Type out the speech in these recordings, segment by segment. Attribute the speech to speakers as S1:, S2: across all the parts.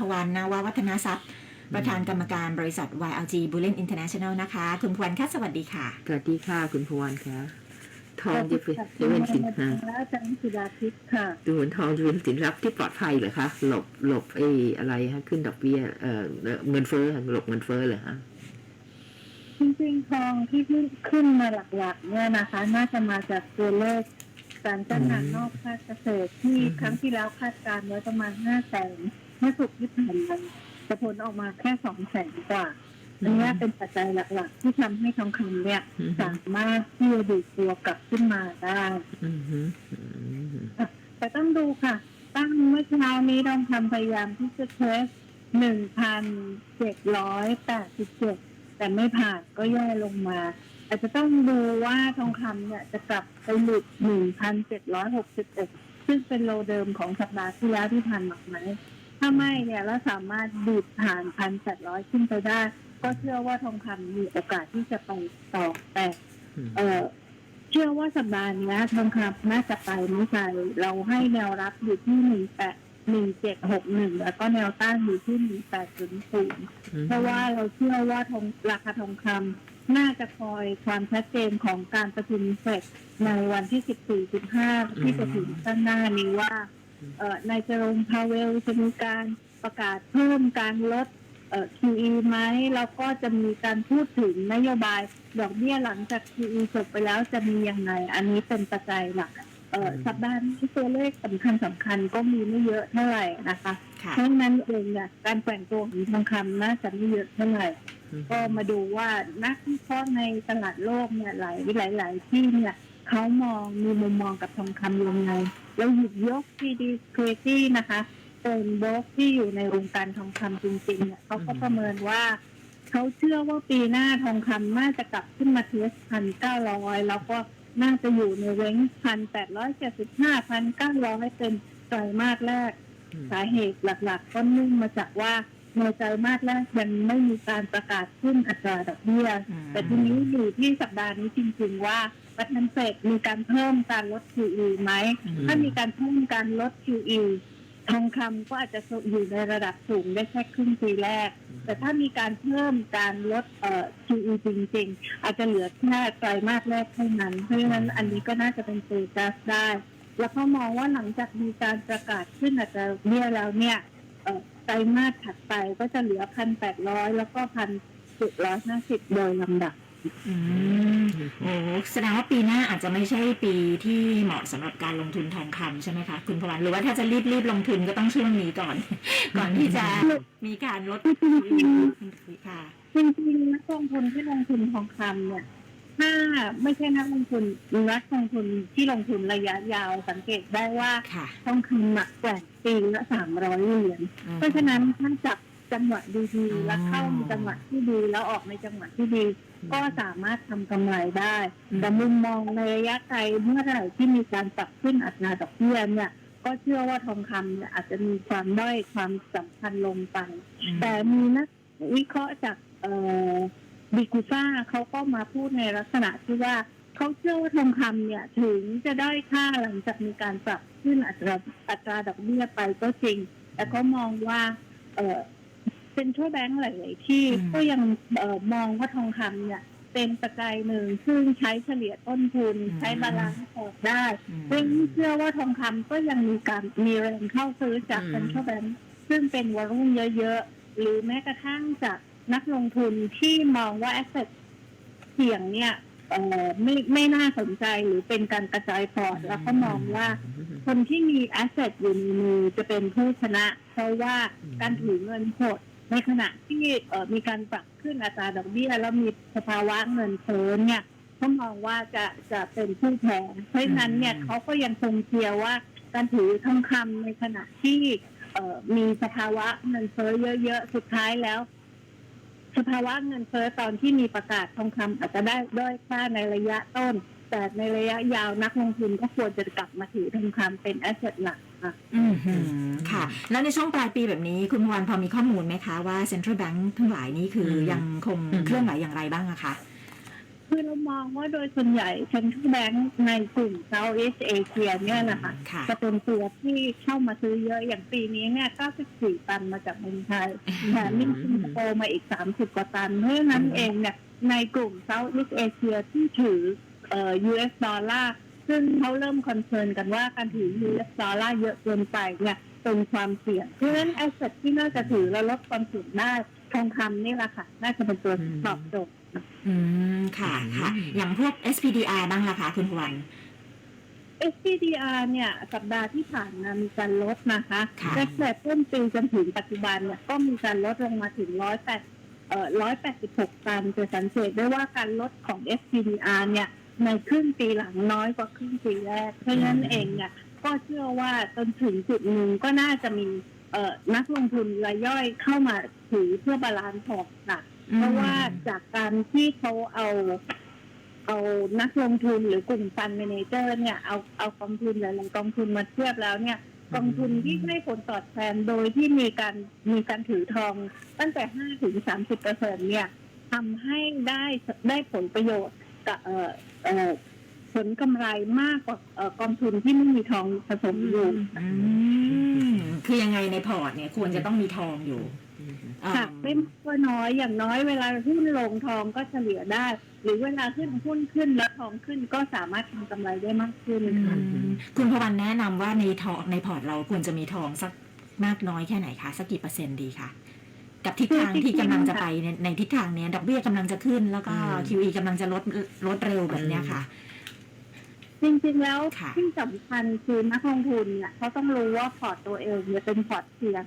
S1: พวรรณนววัฒนทรัพย์ ประธานกรรมการบริษัท YLG Bullion International นะคะ คุณพวรรณคะสวัสดีค่ะ
S2: สวัสดีค่ะ คุณพวันค่ะ ทองจะเป็นจะเป็นสิน
S3: ค่ะ
S2: ฮะ
S3: อาจารย์สุดาทิพย์ค่ะ
S2: ดูเหมือนทองจะเป็นสินทรัพย์ที่ปลอดภัยเหรอคะ หลบหลบไอ้อะไรฮะขึ้นดอกเบี้ยเอ่อเงินเฟ้อหลบเงินเฟ้อเหรอฮะ
S3: จริงๆทองที่ขึ้นขึ้นมาหลักๆเนี่ยนะคะ น่าจะมาจากตัวเลขการจ้างงานนอกภาคเกษตรที่ครั้งที่แล้วคาดการณ์ไว้ประมาณห้าแสน เมื่อสุกร์ที่ผ่านมาแต่ผลออกมาแค่สองแสนกว่าอันนี้เป็นปัจจัยหลักๆ ที่ทำให้ทองคำเนี่ยสามารถที่จะดูดตัวกลับขึ้นมาได้แต่ต้องดูค่ะ ตั้งเมื่อเช้านี้ต้องทำพยายามที่จะเทสหนึ่งพันเจ็ดร้อยแปดสิบเจ็ดแต่ไม่ผ่านก็ย่อลงมา อาจจะต้องดูว่าทองคำเนี่ยจะกลับไปหลุดหนึ่งพันเจ็ดร้อยหกสิบเอ็ดซึ่งเป็นโลเดิมของสัปดาห์ที่แล้วที่ผ่านมาไหม ถ้าไม่เนี่ยเราสามารถดูดผ่านพันแปดร้อยขึ้นไปได้ ก็เชื่อว่าทองคำมีโอกาสที่จะไปต่อแต่เออเชื่อว่าสัปดาห์เนี้ยทองคำน่าจะไปไม่ไกลเราให้แนวรับอยู่ที่หนึ่งแปดหนึ่งเจ็ดหกหนึ่งแล้วก็แนวต้านอยู่ที่หนึ่งแปดศูนย์ศูนย์เพราะว่าเราเชื่อว่าทองราคาทองคำน่าจะคอยความชัดเจนของการประชุมเฟดในวันที่สิบสี่สิบห้าที่จะถึงข้างหน้านี้ว่าเอ่อ นายเจอโรมพาเวลจะมีการประกาศเพิ่มการลดเอ่อ QE ไหมแล้วก็จะมีการพูดถึงนโยบายดอกเบี้ยหลังจาก QE จบไปแล้วจะมียังไง อันนี้เป็นปัจจัยหลักเอ่อสัปดาห์นี้ตัวเลขสำคัญสำคัญก็มีไม่เยอะเท่าไหร่นะคะ
S1: ค่ะ
S3: เพราะฉะนั้นเองเนี่ยการแกว่งตัวของทองคำน่าจะไม่เยอะเท่าไหร่ ก็มาดูว่านักวิเคราะห์ในตลาดโลกเนี่ยหลายหลายหลายที่เนี่ย เขามองมีมุมมองกับทองคำยังไงเราหยิบยก TD Security นะคะเป็นบล็อกที่อยู่ในวงการทองคำจริงๆเนี่ยเขาก็ประเมินว่าเขาเชื่อว่าปีหน้าทองคำน่าจะกลับขึ้นมาเทสพันเก้าร้อยแล้วก็น่าจะอยู่ในเว้งพันแปดร้อยเจ็ดสิบห้าพันเก้าร้อยเป็นไตรมาสแรก สาเหตุหลักๆ ก็เนื่องมาจากว่าในไตรมาสแรกยังไม่มีการประกาศขึ้นอัตราดอกเบี้ย
S1: อืม
S3: แต่ทีนี้อยู่ที่สัปดาห์นี้จริง ๆ ว่า ประธานเฟดมีการเพิ่มการลด QE ไหม ถ้ามีการเพิ่มการลด QE ทองคำก็อาจจะอยู่ในระดับสูงได้แค่ครึ่งปีแรก แต่ถ้ามีการเพิ่มการลดเอ่อ QE จริง ๆ อาจจะเหลือแค่ไตรมาสแรกเท่านั้น เพราะฉะนั้นอันนี้ก็น่าจะเป็นเซจัสได้ แล้วเขามองว่าหลังจากมีการประกาศขึ้นอัตราดอกเบี้ยแล้วเนี่ยเอ่อไตรมาสถัดไปก็จะเหลือพันแปดร้อยแล้วก็พันเจ็ดร้อยห้าสิบโดยลำดับ
S1: อืมโอ้ แสดงว่าปีหน้าอาจจะไม่ใช่ปีที่เหมาะสำหรับการลงทุนทองคำใช่ไหมคะ คุณพวันหรือว่าถ้าจะรีบรีบลงทุนก็ต้องช่วงนี้ก่อน ก่อนที่จะมีการลดค่ะ
S3: จริงๆนักลงทุนที่ลงทุนทองคำเนี่ยถ้าไม่ใช่นักลงทุนนักลงทุนที่ลงทุนระยะยาวสังเกตได้ว่า
S1: ค่ะ
S3: ทองคำหนักแกว่งปีละสามร้อยเหรียญเพราะฉะนั้นถ้าจับจังหวะดีๆแล้วเข้าในจังหวะที่ดีแล้วออกในจังหวะที่ดี ก็สามารถทำกำไรได้แต่มุมมองในระยะไกลเมื่อไหร่ที่มีการปรับขึ้นอัตราดอกเบี้ยเนี่ยก็เชื่อว่าทองคำเนี่ยอาจจะมีความด้อยความสำคัญลงไป แต่มีนักวิเคราะห์จากเอ่อบิกูซ่าเขาก็มาพูดในลักษณะที่ว่าเขาเชื่อว่าทองคำเนี่ยถึงจะได้ค่าหลังจากมีการปรับขึ้นอัตราอัตราดอกเบี้ยไปก็จริง แต่เขามองว่า เออเป็นทั่วแบงก์หลาย ๆ ที่
S1: อืม
S3: ก็ยังเออมองว่าทองคำเนี่ยเป็นปัจจัยหนึ่งซึ่งใช้เฉลี่ยต้นทุนใช้บาลานซ์พอร์ตได้
S1: อืม
S3: ซึ่งเชื่อว่าทองคำก็ยังมีการมีแรงเข้าซื้อจาก
S2: อืม
S3: เซ็นทรัลแบงก์ซึ่งเป็นวอลุ่มเยอะ ๆ หรือแม้กระทั่งจากนักลงทุนที่มองว่าแอสเซทเสี่ยงเนี่ยเอ่อไม่ไม่น่าสนใจหรือเป็นการกระจายพอร์ตแล้วก็มองว่า คนที่มีแอสเซทอยู่ในมือจะเป็นผู้ชนะ เพราะว่า
S2: อืม
S3: การถือเงินสด ในขณะที่เอ่อมีการปรับขึ้นอัตราดอกเบี้ยแล้วมีสภาวะเงินเฟ้อเนี่ยเขามองว่าจะจะเป็นผู้แพ้เพราะฉะนั้นเนี่ย
S1: อืม
S3: เขาก็ยังคงเชียร์ว่าการถือทองคำในขณะที่เอ่อมีสภาวะเงินเฟ้อเยอะๆ สุดท้ายแล้ว สภาวะเงินเฟ้อตอนที่มีประกาศทองคำอาจจะได้ด้อยค่าในระยะต้น แต่ในระยะยาวนักลงทุนก็ควรจะกลับมาถือทองคำเป็นแอสเซทหลักค่ะ
S1: อืมหืมค่ะ แล้วในช่วงปลายปีแบบนี้คุณพวันพอมีข้อมูลไหมคะว่า Central Bank ทั้งหลายนี้คืออ
S2: ม
S1: ยังคง
S2: อืม
S1: เคลื่อนไหวอย่างไรบ้างอะคะ
S3: คือเรามองว่าโดยส่วนใหญ่เซ็นทรัลแบงก์ในกลุ่ม Southeast Asia เนี่ยนะคะ
S1: ค่ะ
S3: จะเป็นตัวที่เข้ามาซื้อเยอะอย่างปีนี้เนี่ย 94 ตันมาจากเมืองไทยแถมมีสิงคโปร์มาอีก 30 กว่าตัน เพราะฉะนั้นเองเนี่ยในกลุ่ม Southeast Asia ที่ถือเอ่อ US ดอลลาร์ ซึ่งเขาเริ่มคอนเซิร์นกันว่าการถือ US ดอลลาร์เยอะเกินไปเนี่ยเป็นความเสี่ยง เพราะฉะนั้นแอสเซทที่น่าจะถือและลดความเสี่ยงได้ทองคำนี่แหละค่ะ น่าจะเป็นตัวตอบโจทย์
S1: อืม ค่ะค่ะ อย่างพวก SPDR บ้างล่ะคะคุณพวัน
S3: SPDR เนี่ยสัปดาห์ที่ผ่านมามีการลดนะคะ
S1: ค่ะ
S3: ตั้งแต่ต้นปีจนถึงปัจจุบันเนี่ยก็มีการลดลงมาถึง108เอ่อ186ตันจะสังเกตได้ว่าการลดของ SPDR เนี่ย ในครึ่งปีหลังน้อยกว่าครึ่งปีแรก เพราะฉะนั้นเองเนี่ยก็เชื่อว่าจนถึงจุดหนึ่งก็น่าจะมีเอ่อนักลงทุนรายย่อยเข้ามาถือเพื่อบาลานซ์พอร์ตค่ะเพราะว่าจากการที่เขาเอา เอานักลงทุนหรือกลุ่มฟันเมเนเจอร์เนี่ยเอาเอากองทุนหลายๆกองทุนมาเทียบแล้วเนี่ยกองทุนที่ให้ผลตอบแทนโดยที่มีการมีการถือทองตั้งแต่ห้าถึงสามสิบเปอร์เซ็นเนี่ยทำให้ได้ได้ผลประโยชน์กับ ผลกำไรมากกว่าเอ่อกองทุนที่ไม่มีทองผสมอยู่
S1: อืมคือยังไงในพอร์ตเนี่ยควรจะต้องมีทองอยู่
S3: ค่ะ
S1: อื
S3: ไม่มากก็น้อยอย่างน้อยเวลาหุ้นลงทองก็เฉลี่ยได้ หรือเวลาขึ้นหุ้นขึ้นแล้วทองขึ้นก็สามารถทำกำไรได้มากขึ้น
S1: อื
S3: ค่ะ
S1: มคุณพวันแนะนำว่าในทองในพอร์ตเราควรจะมีทองสักมากน้อยแค่ไหนคะสักกี่เปอร์เซ็นต์ดีคะ กับทิศทางที่กำลังจะไปในในทิศทางเนี้ยดอกเบี้ยกำลังจะขึ้น แล้วก็ QE กำลังจะลดลดเร็วแบบเนี้ยค่ะ
S3: จริงๆแล้ว
S1: ค่ะ
S3: ที่สำคัญคือนักลงทุนเนี่ยเขาต้องรู้ว่าพอร์ตตัวเองเนี่ยเป็นพอร์ตเสี่ยง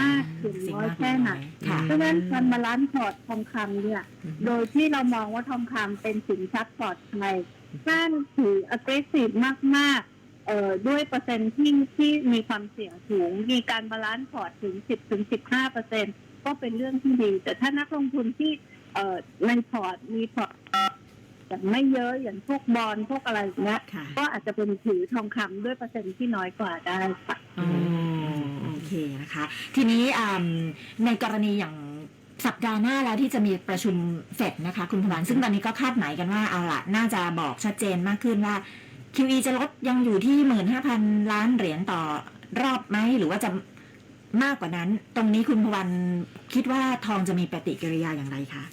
S3: มากถึงน้อยแค่ไหน
S1: ค่ะ
S3: เพราะฉะนั้นการบาลานซ์พอร์ตทองคำเนี่ย โดยที่เรามองว่าทองคำเป็นสินทรัพย์ปลอดภัยถ้าถือ aggressive มากๆเอ่อด้วยเปอร์เซ็นต์ที่ที่มีความเสี่ยงสูง มีการบาลานซ์พอร์ตถึง 10ถึง15เปอร์เซ็น ก็เป็นเรื่องที่ดี แต่ถ้านักลงทุนที่เอ่อในพอร์ตมีพอร์ตอย่างไม่เยอะอย่างพวกบอลพวกอะไรอย่างเงี้ย
S1: ค่ะ
S3: ก็อาจจะเป็นถือทองคำด้วยเปอร์เซ็นต์ที่น้อยกว่าได้ค่ะ
S1: อ๋อโอเคนะคะ ทีนี้อ่าในกรณีอย่างสัปดาห์หน้าแล้วที่จะมีประชุมเฟดนะคะ คุณพวันซึ่งตอนนี้ก็คาดหมายกันว่าเอาละน่าจะบอกชัดเจนมากขึ้นว่า QE จะลดยังอยู่ที่หมื่นห้าพันล้านเหรียญต่อรอบไหม หรือว่าจะ มากกว่านั้น ตรงนี้คุณพวันคิดว่าทองจะมีปฏิกิริยาอย่างไรคะ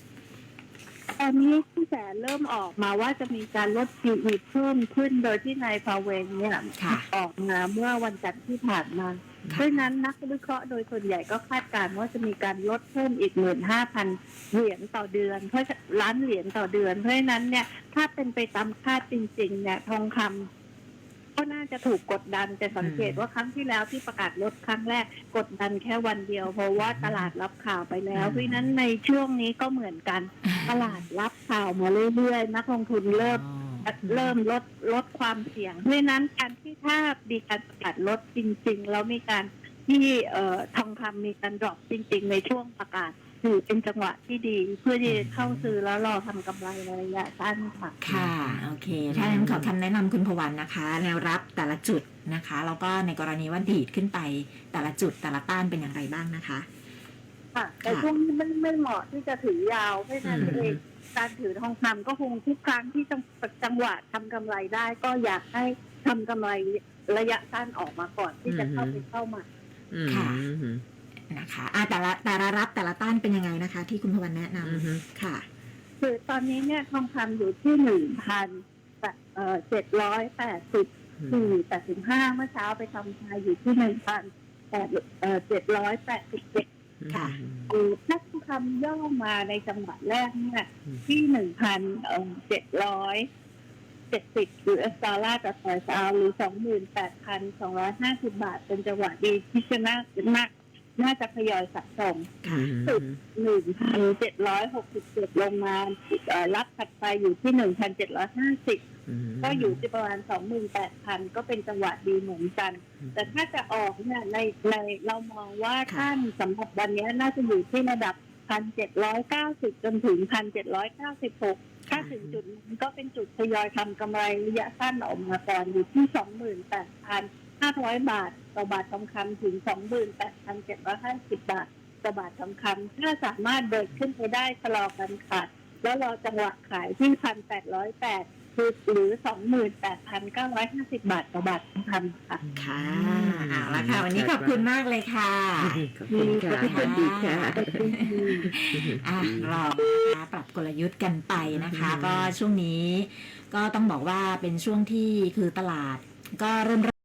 S3: ตอนนี้ที่แสเริ่มออกมาว่าจะมีการลด QE เพิ่มขึ้นโดยที่นายพาเวลเนี่ย
S1: ค่ะ
S3: ออกมาเมื่อวันจันทร์ที่ผ่านมาเพราะฉะนั้นนักวิเคราะห์โดยส่วนใหญ่ก็คาดการณ์ว่าจะมีการลดเพิ่มอีกหมื่นห้าพันเหรียญต่อเดือน เพราะล้านเหรียญต่อเดือน เพราะฉะนั้นเนี่ยถ้าเป็นไปตามคาดจริงๆเนี่ยทองคำ ก็น่าจะถูกกดดันแต่สังเกตว่าครั้งที่แล้วที่ประกาศลดครั้งแรกกดดันแค่วันเดียว เพราะว่าตลาดรับข่าวไปแล้ว เพราะฉะนั้นในช่วงนี้ก็เหมือนกัน ตลาดรับข่าวมาเรื่อยๆ นักลงทุนเริ่มเริ่มลดลดความเสี่ยง เพราะฉะนั้นการที่ถ้ามีการประกาศลดจริง ๆ แล้วมีการที่เอ่อทองคำมีการดรอปจริง ๆ ในช่วงประกาศถือเป็นจังหวะที่ดี เพื่อที่จะเข้าซื้อแล้วรอทำกำไรในระยะสั้นค่ะ
S1: ค่ะโอเคถ้าอย่างนั้นขอคำแนะนำคุณพวันนะคะ แนวรับแต่ละจุดนะคะแล้วก็ในกรณีว่าดีดขึ้นไปแต่ละจุดแต่ละต้านเป็นอย่างไรบ้างนะคะ
S3: ค่ะแต่ช่วงนี้ไม่ไม่เหมาะที่จะถือยาวเพราะฉะนั้น
S1: อืม
S3: เองการถือทองคำก็คงทุกครั้งที่จังจังหวะทำกำไรได้ ก็อยากให้ทำกำไรระยะสั้นออกมาก่อนที่จะเข้าไปเข้ามา
S2: อืม
S1: ค่ะ
S2: อืม
S1: นะคะอะแต่ละแต่ละรับแต่ละต้านเป็นยังไงนะคะ ที่คุณพวันแนะน
S2: อืมำ
S1: ค่ะ
S3: คือตอนนี้เนี่ยทองคำอยู่ที่หนึ่งพันเอ่อเจ็ดร้อยแปดสิบสี่แปดสิบห้าเมื่อเช้าไปทำทายอยู่ที่หนึ่งพันแปดเอ่อเจ็ดร้อยแปดสิบเจ็ด
S1: ค่ะ
S3: คือถ้าทองคำย่อมาในจังหวะแรกเนี่ย
S2: อืม
S3: ที่หนึ่งพันเจ็ดร้อยเจ็ดสิบ US ดอลลาร์ต่อสอยซาวหรือสองหมื่นแปดพันสองร้อยห้าสิบบาทเป็นจังหวะดีที่จะน่าน่า น่าจะทยอยสะสม
S1: ค่ะ
S3: หนึ่งพันเจ็ดร้อยหกสิบเจ็ดลงมาเอ่อรับถัดไปอยู่ที่หนึ่งพันเจ็ดร้อยห้าสิบก็อยู่ที่ประมาณสองหมื่นแปดพันก็เป็นจังหวะดีเหมือนกัน แต่ถ้าจะออกเนี่ยในในเรามองว่า
S1: ค่ะ
S3: ท่านสำหรับวันนี้น่าจะอยู่ที่ระดับพันเจ็ดร้อยเก้าสิบจนถึงพันเจ็ดร้อยเก้าสิบหกถ้าถึงจุดนั้นก็เป็นจุดทยอยทำกำไรระยะสั้นออกมาก่อนอยู่ที่สองหมื่นแปดพัน ห้าร้อยบาท ต่อบาททองคำถึงสองหมื่นแปดพันเจ็ดร้อยห้าสิบบาท ต่อบาททองคำถ้าสามารถเดินขึ้นไปได้ชะลอการขาดแล้วรอจังหวะขายที่พันแปดร้อยแปดคือหรือสองหมื่นแปดพันเก้าร้อยห้าสิบบาทต่อบาททองคำค่ะ
S1: ค่ะเอาละค่ะ วันนี้ขอบคุณมากเลยค่ะ
S2: ขอบคุณค่ะสวัสดีค่ะ
S1: อะเรานะคะปรับกลยุทธ์กันไปนะคะ
S2: อืม
S1: ก็ช่วงนี้ก็ต้องบอกว่าเป็นช่วงที่คือตลาดก็เริ่ม